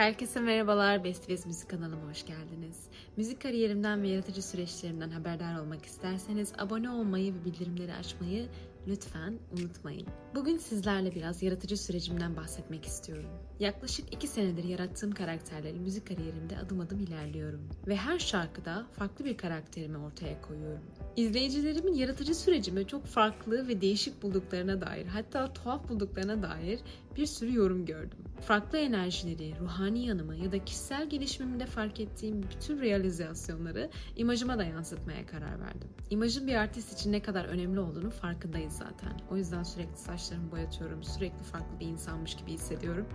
Herkese merhabalar, Best Ways Müzik kanalıma hoş geldiniz. Müzik kariyerimden ve yaratıcı süreçlerimden haberdar olmak isterseniz abone olmayı ve bildirimleri açmayı lütfen unutmayın. Bugün sizlerle biraz yaratıcı sürecimden bahsetmek istiyorum. Yaklaşık iki senedir yarattığım karakterleri müzik kariyerimde adım adım ilerliyorum. Ve her şarkıda farklı bir karakterimi ortaya koyuyorum. İzleyicilerimin yaratıcı sürecimi çok farklı ve değişik bulduklarına dair, hatta tuhaf bulduklarına dair bir sürü yorum gördüm. Farklı enerjileri, ruhani yanımı ya da kişisel gelişimimde fark ettiğim bütün realizasyonları imajıma da yansıtmaya karar verdim. İmajın bir artist için ne kadar önemli olduğunu farkındayız zaten. O yüzden sürekli saçlarımı boyatıyorum, sürekli farklı bir insanmış gibi hissediyorum.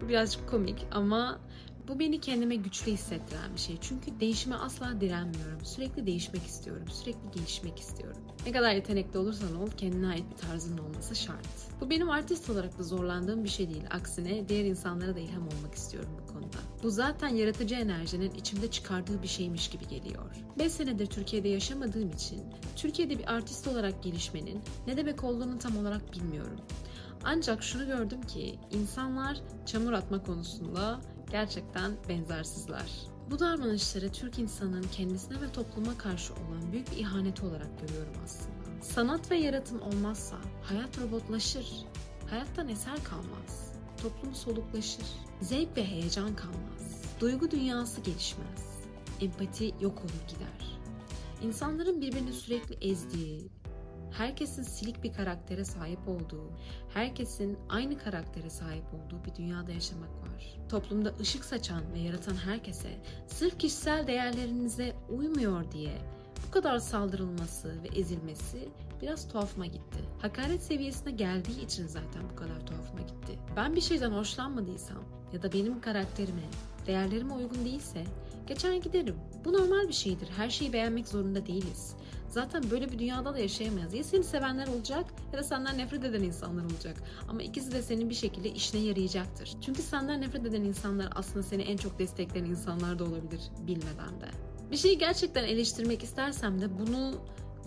Bu birazcık komik ama bu beni kendime güçlü hissettiren bir şey. Çünkü değişime asla direnmiyorum. Sürekli değişmek istiyorum. Sürekli gelişmek istiyorum. Ne kadar yetenekli olursan ol kendine ait bir tarzın olması şart. Bu benim artist olarak da zorlandığım bir şey değil. Aksine diğer insanlara da ilham olmak istiyorum bu konuda. Bu zaten yaratıcı enerjinin içimde çıkardığı bir şeymiş gibi geliyor. 5 senedir Türkiye'de yaşamadığım için Türkiye'de bir artist olarak gelişmenin ne demek olduğunu tam olarak bilmiyorum. Ancak şunu gördüm ki insanlar çamur atma konusunda gerçekten benzersizler. Bu davranışları Türk insanının kendisine ve topluma karşı olan büyük bir ihaneti olarak görüyorum aslında. Sanat ve yaratım olmazsa hayat robotlaşır, hayattan eser kalmaz, toplum soluklaşır, zevk ve heyecan kalmaz, duygu dünyası gelişmez, empati yok olur gider. İnsanların birbirini sürekli ezdiği, herkesin silik bir karaktere sahip olduğu, herkesin aynı karaktere sahip olduğu bir dünyada yaşamak var. Toplumda ışık saçan ve yaratan herkese sırf kişisel değerlerinize uymuyor diye bu kadar saldırılması ve ezilmesi biraz tuhafıma gitti. Hakaret seviyesine geldiği için zaten bu kadar tuhafıma gitti. Ben bir şeyden hoşlanmadıysam ya da benim karakterime, değerlerime uygun değilse geçer giderim. Bu normal bir şeydir. Her şeyi beğenmek zorunda değiliz. Zaten böyle bir dünyada da yaşayamayız. Ya seni sevenler olacak ya da senden nefret eden insanlar olacak. Ama ikisi de senin bir şekilde işine yarayacaktır. Çünkü senden nefret eden insanlar aslında seni en çok destekleyen insanlar da olabilir bilmeden de. Bir şeyi gerçekten eleştirmek istersem de bunu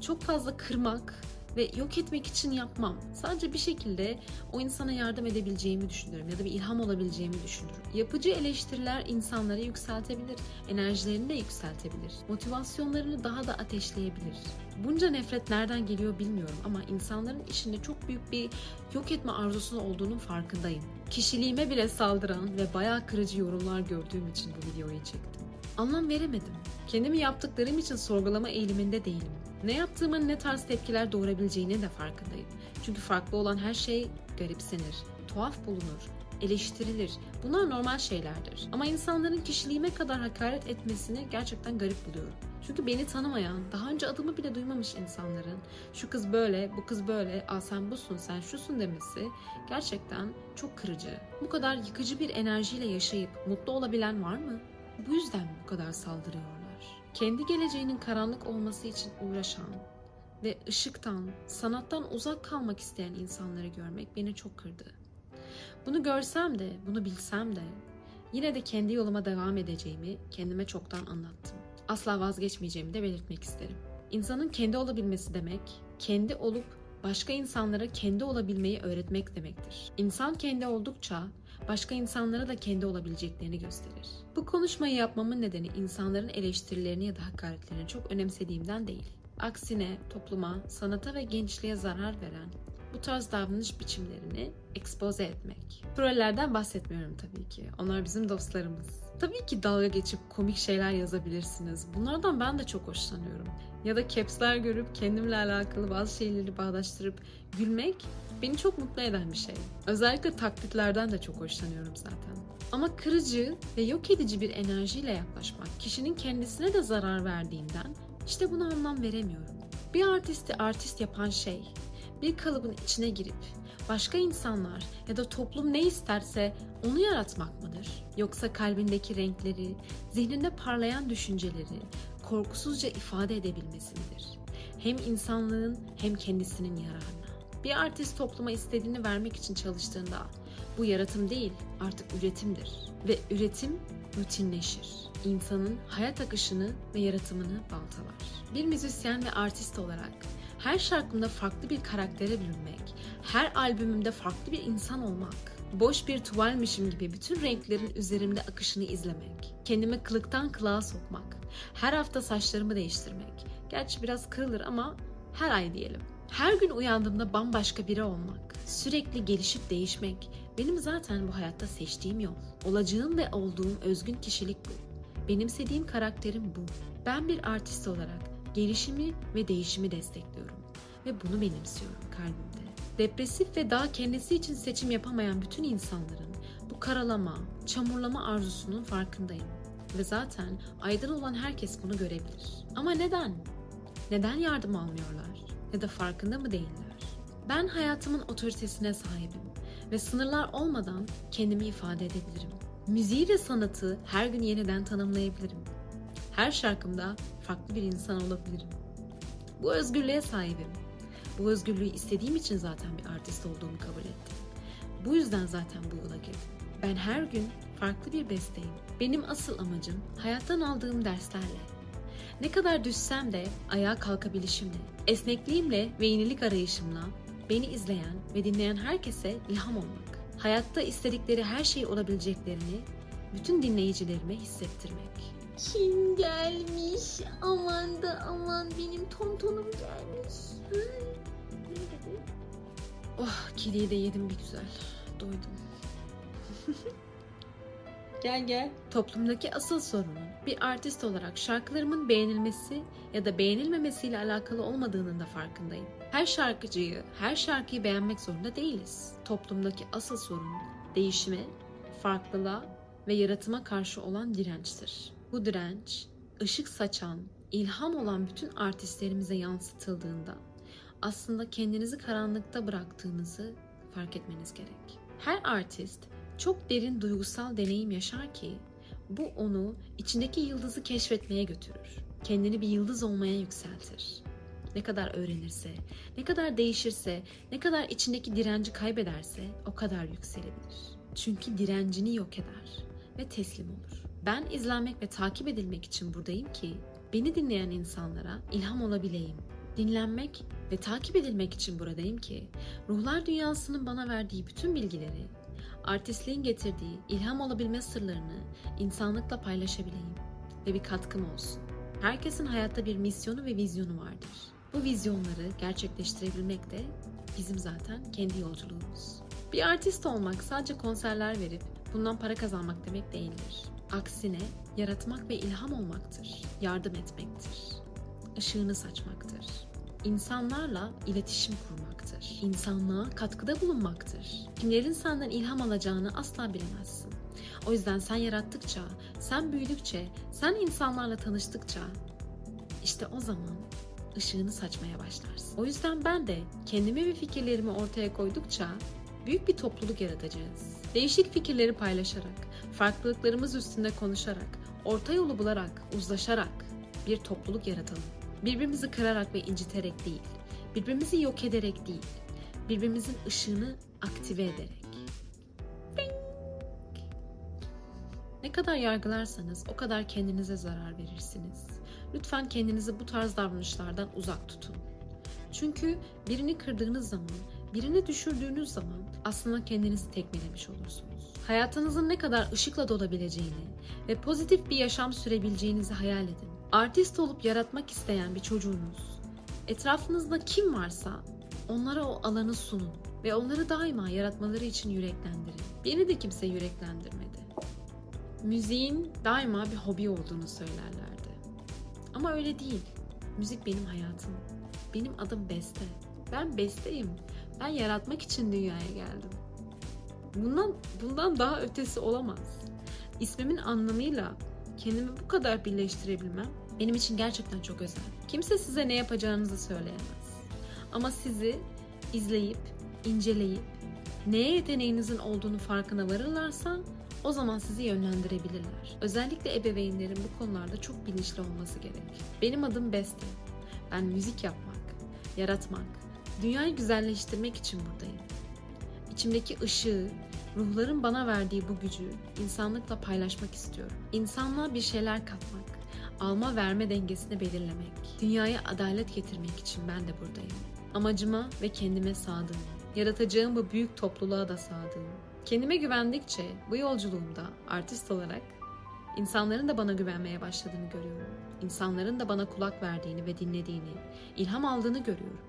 çok fazla kırmak ve yok etmek için yapmam. Sadece bir şekilde o insana yardım edebileceğimi düşünüyorum ya da bir ilham olabileceğimi düşünüyorum. Yapıcı eleştiriler insanları yükseltebilir, enerjilerini de yükseltebilir, motivasyonlarını daha da ateşleyebilir. Bunca nefret nereden geliyor bilmiyorum ama insanların içinde çok büyük bir yok etme arzusu olduğunun farkındayım. Kişiliğime bile saldıran ve bayağı kırıcı yorumlar gördüğüm için bu videoyu çektim. Anlam veremedim. Kendimi yaptıklarım için sorgulama eğiliminde değilim. Ne yaptığımın ne tarz tepkiler doğurabileceğine de farkındayım. Çünkü farklı olan her şey garipsenir, tuhaf bulunur, eleştirilir. Bunlar normal şeylerdir. Ama insanların kişiliğime kadar hakaret etmesini gerçekten garip buluyorum. Çünkü beni tanımayan, daha önce adımı bile duymamış insanların şu kız böyle, bu kız böyle, aa sen busun, sen şusun demesi gerçekten çok kırıcı. Bu kadar yıkıcı bir enerjiyle yaşayıp mutlu olabilen var mı? Bu yüzden bu kadar saldırıyorlar? Kendi geleceğinin karanlık olması için uğraşan ve ışıktan, sanattan uzak kalmak isteyen insanları görmek beni çok kırdı. Bunu görsem de, bunu bilsem de yine de kendi yoluma devam edeceğimi kendime çoktan anlattım. Asla vazgeçmeyeceğimi de belirtmek isterim. İnsanın kendi olabilmesi demek, kendi olup başka insanlara kendi olabilmeyi öğretmek demektir. İnsan kendi oldukça başka insanlara da kendi olabileceklerini gösterir. Bu konuşmayı yapmamın nedeni insanların eleştirilerini ya da hakaretlerini çok önemsediğimden değil. Aksine topluma, sanata ve gençliğe zarar veren bu tarz davranış biçimlerini ekspoze etmek. Trollerden bahsetmiyorum tabii ki. Onlar bizim dostlarımız. Tabii ki dalga geçip komik şeyler yazabilirsiniz. Bunlardan ben de çok hoşlanıyorum. Ya da capsler görüp kendimle alakalı bazı şeyleri bağdaştırıp gülmek beni çok mutlu eden bir şey. Özellikle taklitlerden de çok hoşlanıyorum zaten. Ama kırıcı ve yok edici bir enerjiyle yaklaşmak kişinin kendisine de zarar verdiğinden işte buna anlam veremiyorum. Bir artisti artist yapan şey bir kalıbın içine girip başka insanlar ya da toplum ne isterse onu yaratmak mıdır? Yoksa kalbindeki renkleri, zihninde parlayan düşünceleri korkusuzca ifade edebilmesi midir? Hem insanlığın hem kendisinin yararına. Bir artist topluma istediğini vermek için çalıştığında bu yaratım değil artık üretimdir. Ve üretim rutinleşir. İnsanın hayat akışını ve yaratımını baltalar. Bir müzisyen ve artist olarak her şarkımda farklı bir karaktere bürünmek, her albümümde farklı bir insan olmak Boş bir tuvalmişim gibi bütün renklerin üzerimde akışını izlemek. Kendimi kılıktan kılığa sokmak. Her hafta saçlarımı değiştirmek. Gerçi biraz kırılır ama her ay diyelim. Her gün uyandığımda bambaşka biri olmak. Sürekli gelişip değişmek. Benim zaten bu hayatta seçtiğim yol. Olacağım ve olduğum özgün kişilik bu. Benimsediğim karakterim bu. Ben bir artist olarak gelişimi ve değişimi destekliyorum. Ve bunu benimsiyorum kalbimde. Depresif ve daha kendisi için seçim yapamayan bütün insanların bu karalama, çamurlama arzusunun farkındayım. Ve zaten aydın olan herkes bunu görebilir. Ama neden? Neden yardım almıyorlar? Ya da farkında mı değiller? Ben hayatımın otoritesine sahibim ve sınırlar olmadan kendimi ifade edebilirim. Müziği ve sanatı her gün yeniden tanımlayabilirim. Her şarkımda farklı bir insan olabilirim. Bu özgürlüğe sahibim. Bu özgürlüğü istediğim için zaten bir artist olduğumu kabul ettim. Bu yüzden zaten bu yola girdim. Ben her gün farklı bir besteyim. Benim asıl amacım hayattan aldığım derslerle. Ne kadar düşsem de ayağa kalkabilişimle, esnekliğimle ve yenilik arayışımla beni izleyen ve dinleyen herkese ilham olmak. Hayatta istedikleri her şey olabileceklerini bütün dinleyicilerime hissettirmek. Kim gelmiş? Aman da aman benim tontonum gelmiş. Oh kediyi de yedim bir güzel. Doydum. gel gel. Toplumdaki asıl sorunun bir artist olarak şarkılarımın beğenilmesi ya da beğenilmemesiyle alakalı olmadığının da farkındayım. Her şarkıcıyı, her şarkıyı beğenmek zorunda değiliz. Toplumdaki asıl sorun değişime, farklılığa ve yaratıma karşı olan dirençtir. Bu direnç, ışık saçan, ilham olan bütün artistlerimize yansıtıldığında aslında kendinizi karanlıkta bıraktığınızı fark etmeniz gerek. Her artist çok derin duygusal deneyim yaşar ki bu onu içindeki yıldızı keşfetmeye götürür. Kendini bir yıldız olmaya yükseltir. Ne kadar öğrenirse, ne kadar değişirse, ne kadar içindeki direnci kaybederse o kadar yükselebilir. Çünkü direncini yok eder ve teslim olur. Ben izlenmek ve takip edilmek için buradayım ki beni dinleyen insanlara ilham olabileyim. Dinlenmek ve takip edilmek için buradayım ki ruhlar dünyasının bana verdiği bütün bilgileri, artistliğin getirdiği ilham olabilme sırlarını insanlıkla paylaşabileyim ve bir katkım olsun. Herkesin hayatta bir misyonu ve vizyonu vardır. Bu vizyonları gerçekleştirebilmek de bizim zaten kendi yolculuğumuz. Bir artist olmak sadece konserler verip bundan para kazanmak demek değildir. Aksine yaratmak ve ilham olmaktır, yardım etmektir, ışığını saçmaktır. İnsanlarla iletişim kurmaktır. İnsanlığa katkıda bulunmaktır. Kimlerin senden ilham alacağını asla bilemezsin. O yüzden sen yarattıkça, sen büyüdükçe, sen insanlarla tanıştıkça işte o zaman ışığını saçmaya başlarsın. O yüzden ben de kendimi ve fikirlerimi ortaya koydukça büyük bir topluluk yaratacağız. Değişik fikirleri paylaşarak, farklılıklarımız üstünde konuşarak, orta yolu bularak, uzlaşarak bir topluluk yaratalım. Birbirimizi kırarak ve inciterek değil, birbirimizi yok ederek değil, birbirimizin ışığını aktive ederek. Bing! Ne kadar yargılarsanız o kadar kendinize zarar verirsiniz. Lütfen kendinizi bu tarz davranışlardan uzak tutun. Çünkü birini kırdığınız zaman, birini düşürdüğünüz zaman aslında kendinizi tekmelemiş olursunuz. Hayatınızın ne kadar ışıkla dolabileceğini ve pozitif bir yaşam sürebileceğinizi hayal edin. Artist olup yaratmak isteyen bir çocuğunuz, etrafınızda kim varsa onlara o alanı sunun ve onları daima yaratmaları için yüreklendirin. Beni de kimse yüreklendirmedi. Müziğin daima bir hobi olduğunu söylerlerdi. Ama öyle değil. Müzik benim hayatım. Benim adım Beste. Ben besteyim. Ben yaratmak için dünyaya geldim. Bundan bundan daha ötesi olamaz. İsmimin anlamıyla kendimi bu kadar birleştirebilmem benim için gerçekten çok özel. Kimse size ne yapacağınızı söyleyemez. Ama sizi izleyip, inceleyip, neye yeteneğinizin olduğunu farkına varırlarsa o zaman sizi yönlendirebilirler. Özellikle ebeveynlerin bu konularda çok bilinçli olması gerek. Benim adım Beste. Ben müzik yapmak, yaratmak, dünyayı güzelleştirmek için buradayım. İçimdeki ışığı, ruhların bana verdiği bu gücü insanlıkla paylaşmak istiyorum. İnsanlığa bir şeyler katmak, alma verme dengesini belirlemek, dünyaya adalet getirmek için ben de buradayım. Amacıma ve kendime sadığım, yaratacağım bu büyük topluluğa da sadığım. Kendime güvendikçe bu yolculuğumda artist olarak insanların da bana güvenmeye başladığını görüyorum. İnsanların da bana kulak verdiğini ve dinlediğini, ilham aldığını görüyorum.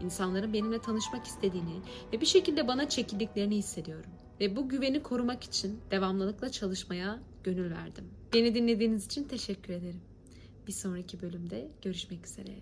İnsanların benimle tanışmak istediğini ve bir şekilde bana çekildiklerini hissediyorum. Ve bu güveni korumak için devamlılıkla çalışmaya gönül verdim. Beni dinlediğiniz için teşekkür ederim. Bir sonraki bölümde görüşmek üzere.